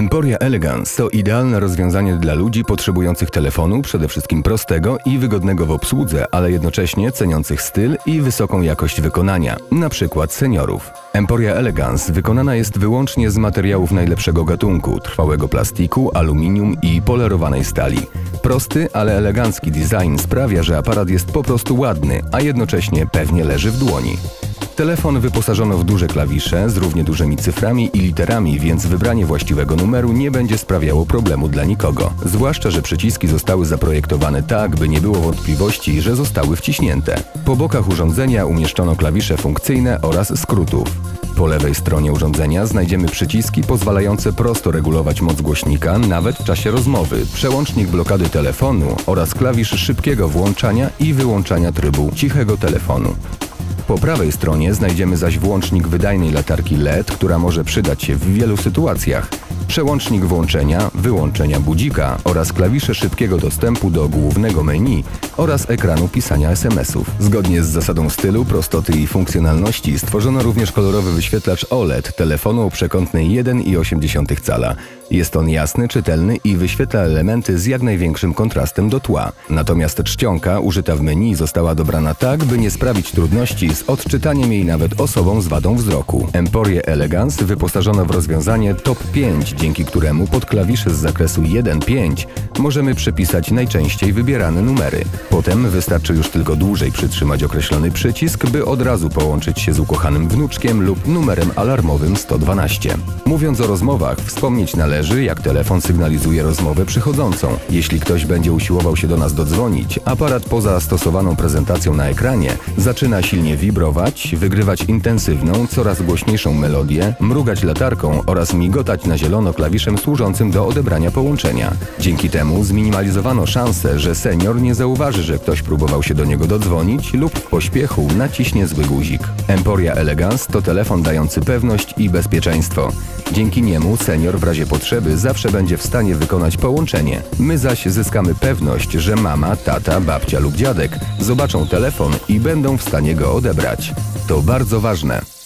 Emporia Elegance to idealne rozwiązanie dla ludzi potrzebujących telefonu, przede wszystkim prostego i wygodnego w obsłudze, ale jednocześnie ceniących styl i wysoką jakość wykonania, na przykład seniorów. Emporia Elegance wykonana jest wyłącznie z materiałów najlepszego gatunku, trwałego plastiku, aluminium i polerowanej stali. Prosty, ale elegancki design sprawia, że aparat jest po prostu ładny, a jednocześnie pewnie leży w dłoni. Telefon wyposażono w duże klawisze z równie dużymi cyframi i literami, więc wybranie właściwego numeru nie będzie sprawiało problemu dla nikogo. Zwłaszcza, że przyciski zostały zaprojektowane tak, by nie było wątpliwości, że zostały wciśnięte. Po bokach urządzenia umieszczono klawisze funkcyjne oraz skrótów. Po lewej stronie urządzenia znajdziemy przyciski pozwalające prosto regulować moc głośnika nawet w czasie rozmowy, przełącznik blokady telefonu oraz klawisz szybkiego włączania i wyłączania trybu cichego telefonu. Po prawej stronie znajdziemy zaś włącznik wydajnej latarki LED, która może przydać się w wielu sytuacjach. Przełącznik włączenia, wyłączenia budzika oraz klawisze szybkiego dostępu do głównego menu oraz ekranu pisania SMS-ów. Zgodnie z zasadą stylu, prostoty i funkcjonalności stworzono również kolorowy wyświetlacz OLED telefonu o przekątnej 1,8 cala. Jest on jasny, czytelny i wyświetla elementy z jak największym kontrastem do tła. Natomiast czcionka użyta w menu została dobrana tak, by nie sprawić trudności z odczytaniem jej nawet osobom z wadą wzroku. Emporie Elegance wyposażono w rozwiązanie Top 5, dzięki któremu pod klawisze z zakresu 1-5 możemy przypisać najczęściej wybierane numery. Potem wystarczy już tylko dłużej przytrzymać określony przycisk, by od razu połączyć się z ukochanym wnuczkiem lub numerem alarmowym 112. Mówiąc o rozmowach, wspomnieć należy, jak telefon sygnalizuje rozmowę przychodzącą. Jeśli ktoś będzie usiłował się do nas dodzwonić, aparat poza stosowaną prezentacją na ekranie zaczyna silnie wibrować, wygrywać intensywną, coraz głośniejszą melodię, mrugać latarką oraz migotać na zielono klawiszem służącym do odebrania połączenia. Dzięki temu zminimalizowano szansę, że senior nie zauważy, że ktoś próbował się do niego dodzwonić lub w pośpiechu naciśnie zły guzik. Emporia Elegance to telefon dający pewność i bezpieczeństwo. Dzięki niemu senior w razie potrzeby zawsze będzie w stanie wykonać połączenie. My zaś zyskamy pewność, że mama, tata, babcia lub dziadek zobaczą telefon i będą w stanie go odebrać. To bardzo ważne.